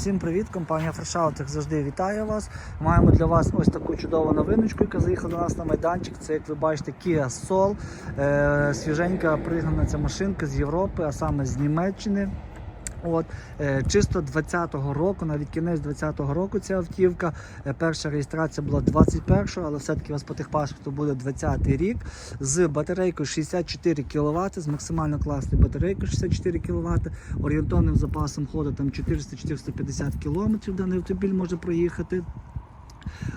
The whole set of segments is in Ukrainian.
Всім привіт! Компанія Фрешаут, як завжди вітає вас. Маємо для вас ось таку чудову новиночку, яка заїхала до нас на майданчик. Це, як ви бачите, Kia Soul. Е, свіженька пригнана ця машинка з Європи, а саме з Німеччини. От, е, чисто 20-го року, навіть кінець 20-го року ця автівка. Е, перша реєстрація була 21-го, але все-таки у вас по техпаспорту буде 20-й рік. З батарейкою 64 кВт, з максимально класною батарейкою 64 кВт, орієнтовним запасом ходу там 400-450 км даний автомобіль може проїхати.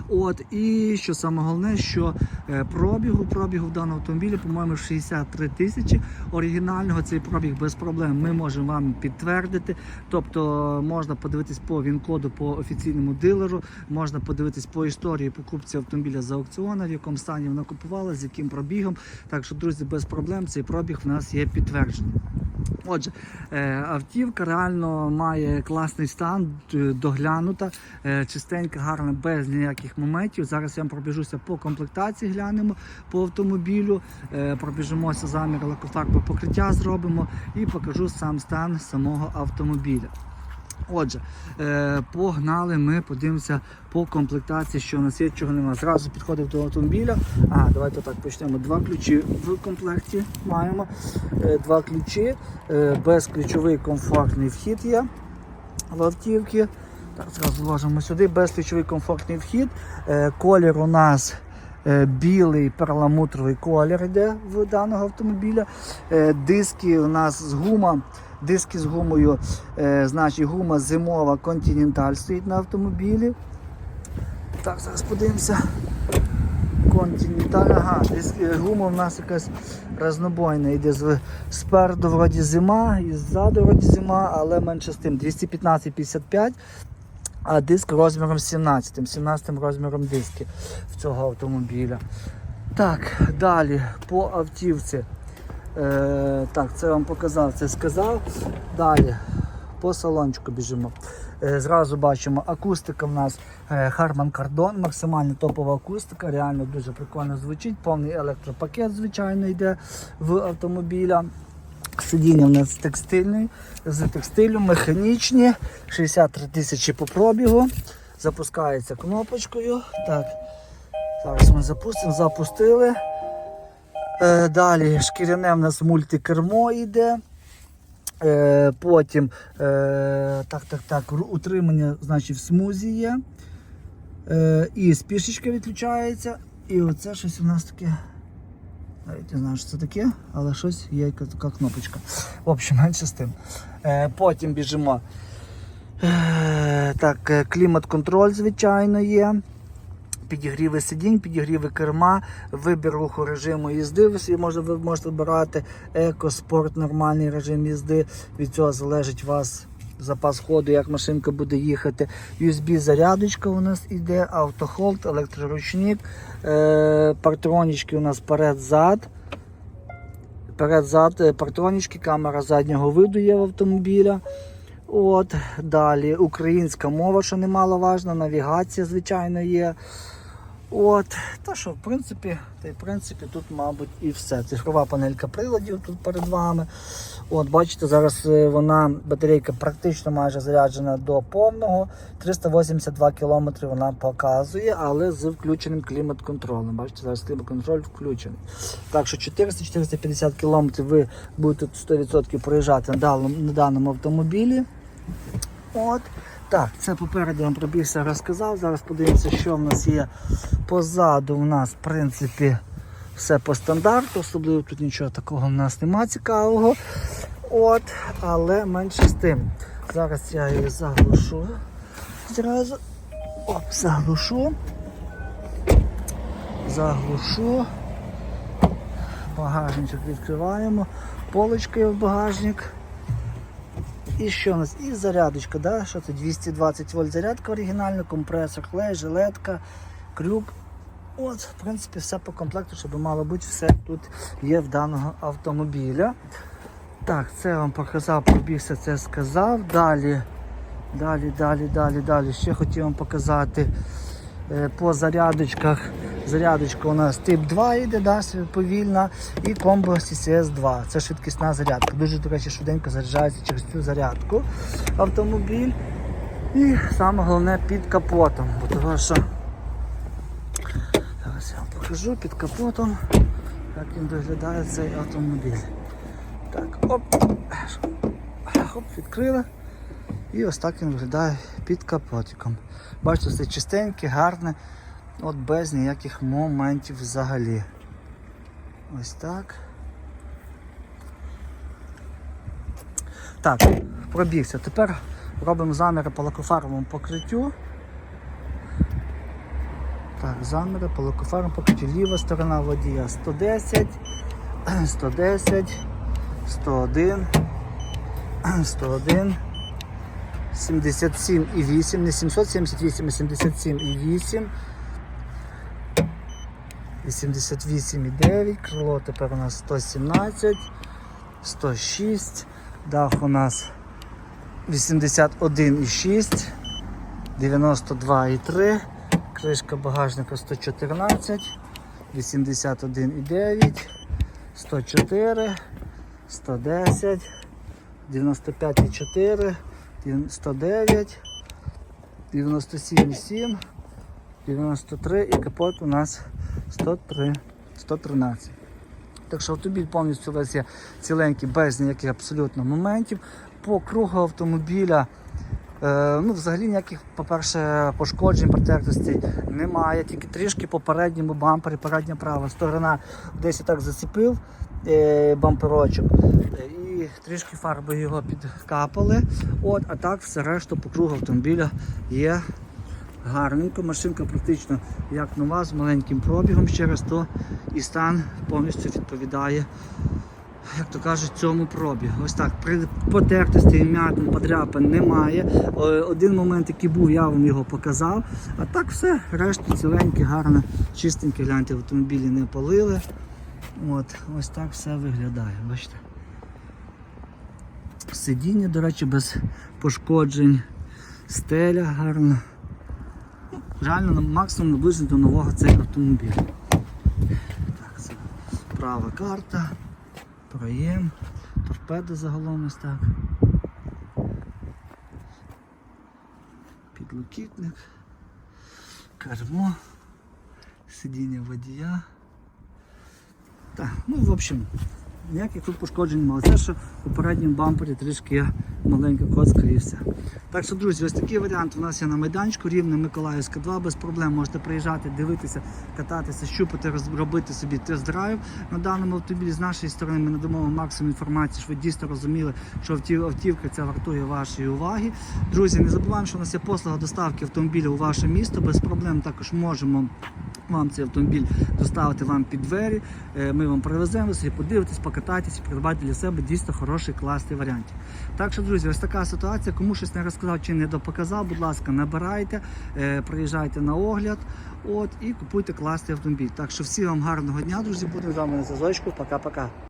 От, і що саме головне, що е, пробігу, пробігу в даному автомобілі, по-моєму, 63 тисячі. Оригінального цей пробіг без проблем ми можемо вам підтвердити. Тобто можна подивитись по він-коду по офіційному дилеру, можна подивитись по історії покупці автомобіля за аукціону, в якому стані вона купувала, з яким пробігом. Так що, друзі, без проблем цей пробіг в нас є підтверджений. Отже, е, автівка реально має класний стан, доглянута, е, чистенька, гарна, без ніяких моментів. Зараз я вам пробіжуся по комплектації, глянемо по автомобілю, е, пробіжимося замір лакофарбове покриття зробимо і покажу сам стан самого автомобіля. Отже, е, погнали ми, подивимося по комплектації, що у нас є, чого немає. Зразу підходив до автомобіля. А, давайте так почнемо. Два ключі в комплекті маємо. Е, два ключі, е, безключовий комфортний вхід є в автівки. Так, зразу вложимо сюди. Безключовий комфортний вхід. Колір у нас білий перламутровий колір йде в даного автомобіля. Диски у нас з гума. Диски з гумою, е, значить гума зимова Continental стоїть на автомобілі. Так, зараз подивимося. Continental, ага, е, гума у нас якась разнобойна йде з, спереду вроді зима і ззаду вроді зима, але менше з тим 215-55, а диск розміром 17, 17 розміром диски в цього автомобіля. Так, далі по автівці. Е, так, це вам показав, це сказав. Далі по салончику біжимо. Е, зразу бачимо, акустика в нас е, Harman Kardon, максимально топова акустика, реально дуже прикольно звучить. Повний електропакет, звичайно, йде в автомобіля. Сидіння в нас текстильний, з текстилю, механічні, 63 тисячі по пробігу. Запускається кнопочкою. Так, зараз ми запустимо, запустили. Е, Далі шкіряне в нас мультикермо йде. Е, Потім е, так, так, так, утримання значить, в смузі є. І спішечка відключається. І оце щось у нас таке. Навіть не знаю, що це таке, але щось є яка така кнопочка. В общем, менше з тим. Потім біжимо. Так, клімат-контроль, звичайно, є. Підігріви сидінь, підігріви керма, вибір руху режиму їзди. Ви можете, ви можете вибирати еко, спорт, нормальний режим їзди. Від цього залежить вас запас ходу, як машинка буде їхати. USB зарядочка у нас іде, автохолд, електроручник, е, партронічки у нас перед-зад. Перед-зад е, партронічки, камера заднього виду є в автомобіля. От, далі українська мова, що немаловажно, навігація, звичайно, є. От, та що, в принципі, та й в принципі тут, мабуть, і все. Цифрова панелька приладів тут перед вами. От, бачите, зараз е, вона, батарейка практично майже заряджена до повного. 382 км вона показує, але з включеним клімат-контролем. Бачите, зараз клімат-контроль включений. Так що 400-450 км ви будете 100% проїжджати на даному, на даному автомобілі. От. Так, це попереду я вам пробігся, розказав. Зараз подивимося, що в нас є позаду. У нас, в принципі, все по стандарту, особливо тут нічого такого в нас нема цікавого. От, але менше з тим. Зараз я її заглушу. Зразу. Оп, заглушу. Заглушу. Багажничок відкриваємо. Полочкою в багажник. І що у нас? І зарядочка, да? що це 220 вольт зарядка оригінальна, компресор, клей, жилетка, крюк. От, в принципі, все по комплекту, щоб мало бути, все тут є в даного автомобіля. Так, це вам показав, пробігся, це сказав. Далі, далі, далі, далі, далі. Ще хотів вам показати е, по зарядочках. Зарядочка у нас тип 2 йде, да, повільна, і комбо CCS 2. Це швидкісна зарядка. Дуже, до речі, швиденько заряджається через цю зарядку автомобіль. І саме головне під капотом, бо того що зараз я вам покажу під капотом, як він виглядає цей автомобіль. Так, оп, оп, відкрили. І ось так він виглядає під капотиком. Бачите, все чистеньке, гарне, от без ніяких моментів взагалі. Ось так. Так, пробігся. Тепер робимо заміри по лакофарбовому покриттю. Так, заміри по лакофарбовому покриттю. Ліва сторона водія 110, 110, 101, 101, 77,8, не 778, а 77,8. 88,9, крило тепер у нас 117, 106, дах у нас 81,6, 92,3, кришка багажника 114, 81,9, 104, 110, 95,4, 109, 97,7, 93 і капот у нас 103, 113. Так що автомобіль повністю весь є ціленький, без ніяких абсолютно моментів. По кругу автомобіля е, ну, взагалі ніяких, по-перше, пошкоджень, протертостей немає. Тільки трішки по передньому бампері, передня права сторона десь так зацепив е, бамперочок. І трішки фарби його підкапали. От, а так все решта по кругу автомобіля є гарненько. Машинка практично як нова, з маленьким пробігом через то і стан повністю відповідає, як то кажуть, цьому пробігу. Ось так, при потертості м'ятин, подряпин немає. Один момент, який був, я вам його показав. А так все, решта ціленьке, гарне, чистеньке, гляньте, в автомобілі не полили. От, ось так все виглядає, бачите. Сидіння, до речі, без пошкоджень, стеля гарна. Реально максимум наближено до нового цей автомобіль. Так, це права карта, проєм, торпеда загалом ось так. Підлокітник, кермо, сидіння водія. Так, ну в общем, ніяких тут пошкоджень немає. Це що у передньому бампері трішки є маленька коцка і все. Так що, друзі, ось такий варіант у нас є на майданчику, рівне Миколаївська 2, без проблем можете приїжджати, дивитися, кататися, щупати, робити собі тест-драйв. На даному автомобілі з нашої сторони ми надамо вам максимум інформації, щоб ви дійсно розуміли, що автівка ця вартує вашої уваги. Друзі, не забуваємо, що у нас є послуга доставки автомобіля у ваше місто. Без проблем також можемо вам цей автомобіль доставити вам під двері. Е, Ми вам привеземо, собі подивитесь, покатайтесь, придбати для себе дійсно хороший класний варіант. Так що, друзі, ось така ситуація. Кому щось не розказав чи не допоказав, будь ласка, набирайте, е, приїжджайте на огляд от, і купуйте класний автомобіль. Так що всім вам гарного дня, друзі, будемо з вами на зв'язочку. Пока-пока.